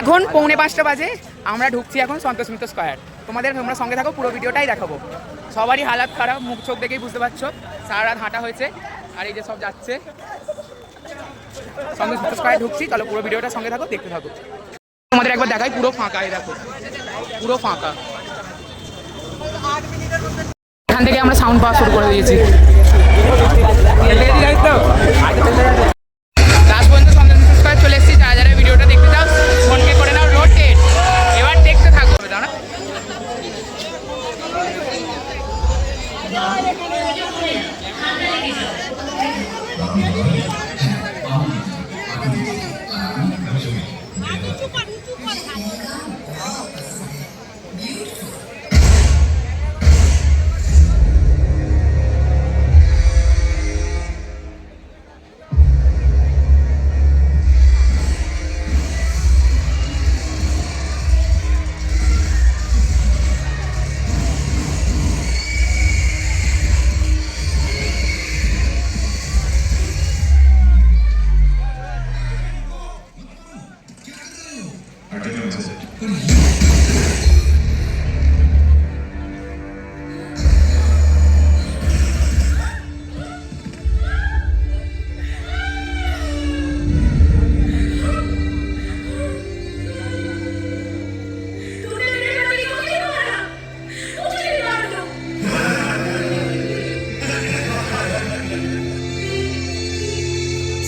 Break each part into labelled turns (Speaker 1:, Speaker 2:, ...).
Speaker 1: এখন পৌনে পাঁচটা বাজে, আমরা ঢুকছি এখন সন্তোষ মিত্র স্কোয়ার। তোমাদের তোমরা সঙ্গে থাকো, পুরো ভিডিওটাই দেখাবো। সবারই হালাত খারাপ, মুখ চোখ দেখেই বুঝতে পারছ, সারা রাত হাঁটা হয়েছে, আর এই যে সব যাচ্ছে। সন্তোষ মিত্র স্কয়ার ঢুকছি, তাহলে পুরো ভিডিওটা সঙ্গে থাকো, দেখতে থাকো। তোমাদের একবার দেখাই, পুরো ফাঁকা, এই দেখো। পুরো ফাঁকা। এখান থেকে আমরা সাউন্ড পাওয়া শুরু করে দিয়েছি।
Speaker 2: అందరికీ I didn't.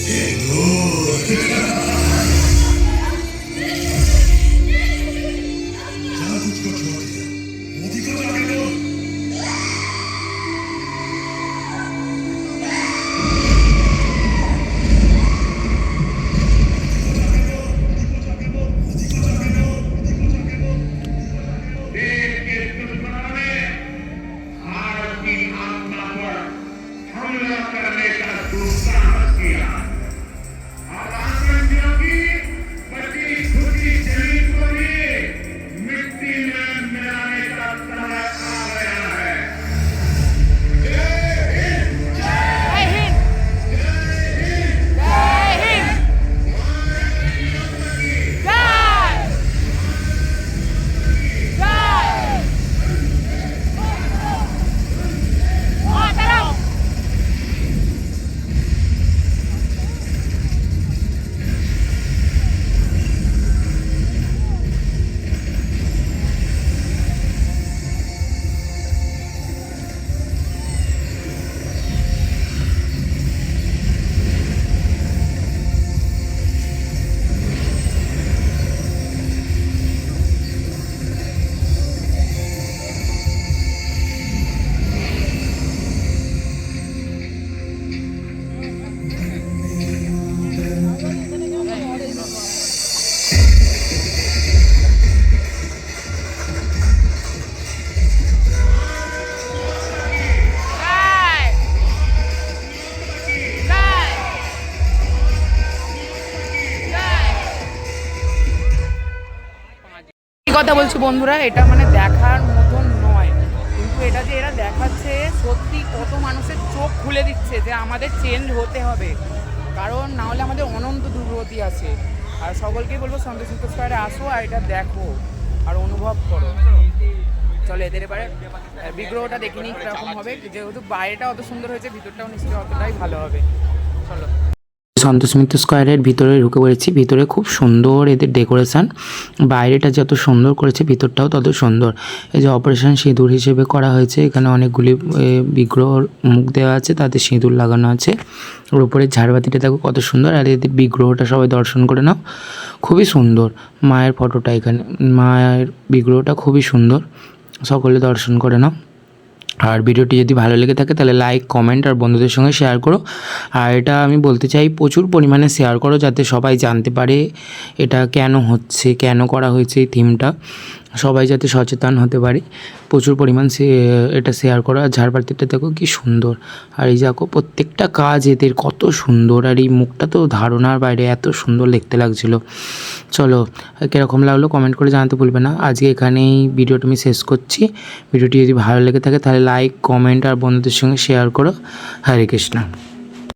Speaker 2: Senhor! 都下去
Speaker 1: 了。কথা বলছি বন্ধুরা, এটা মানে দেখার মতন নয়। কিন্তু এটা যে এরা দেখাচ্ছে, সত্যি কত মানুষের চোখ খুলে দিচ্ছে যে আমাদের চেঞ্জ হতে হবে। কারণ না হলে আমাদের অনন্ত দুর্গতি আছে। আর সকলকেই বলব সন্তোষ স্কয়ারে আসো আর এটা দেখো আর অনুভব করো। চলো এদের এবারে বিগ্রহটা দেখিনি কীরকম হবে। যেহেতু বাইরেটা অত সুন্দর হয়েছে, ভিতরটাও নিশ্চয়ই অতটাই ভালো হবে। চলো।
Speaker 3: সন্তোষ মিত্র স্কোয়ারের ভিতরে ঢুকে পড়েছি। ভিতরে খুব সুন্দর এদের ডেকোরেশন। বাইরেটা যত সুন্দর করেছে, ভিতরটাও তত সুন্দর। এই যে অপারেশন সিঁদুর হিসেবে করা হয়েছে, এখানে অনেকগুলি বিগ্রহর মুখ দেওয়া আছে, তাতে সিঁদুর লাগানো আছে। ওর উপরে ঝাড়বাতিটা দেখো কত সুন্দর, আর এদের বিগ্রহটা সবাই দর্শন করে নাও। খুবই সুন্দর। মায়ের ফটোটা এখানে, মায়ের বিগ্রহটা খুবই সুন্দর। সকলে দর্শন করে নাও। আর ভিডিওটি যদি ভালো লেগে থাকে তাহলে লাইক কমেন্ট আর বন্ধুদের সঙ্গে শেয়ার করো। আর এটা আমি বলতে চাই, প্রচুর পরিমাণে শেয়ার করো যাতে সবাই জানতে পারে এটা কেন হচ্ছে, কেন করা হয়েছে এই থিমটা সবাই যাতে সচেতন হতে পারে। প্রচুর পরিমাণ এটা শেয়ার করো। আর ঝাড়বাতিটা দেখো কি সুন্দর। আর এই দেখো, প্রত্যেকটা কাজ এদের কত সুন্দর। আর এই মুখটা তো ধারণার বাইরে, এত সুন্দর দেখতে লাগছিল। চলো, কীরকম লাগল কমেন্ট করে জানাতে ভুলবে না। আজকে এখানেই ভিডিওটা আমি শেষ করছি। ভিডিওটি যদি ভালো লেগে থাকে, তাহলে লাইক কমেন্ট আর বন্ধুদের সঙ্গে শেয়ার করো। হরে কৃষ্ণ।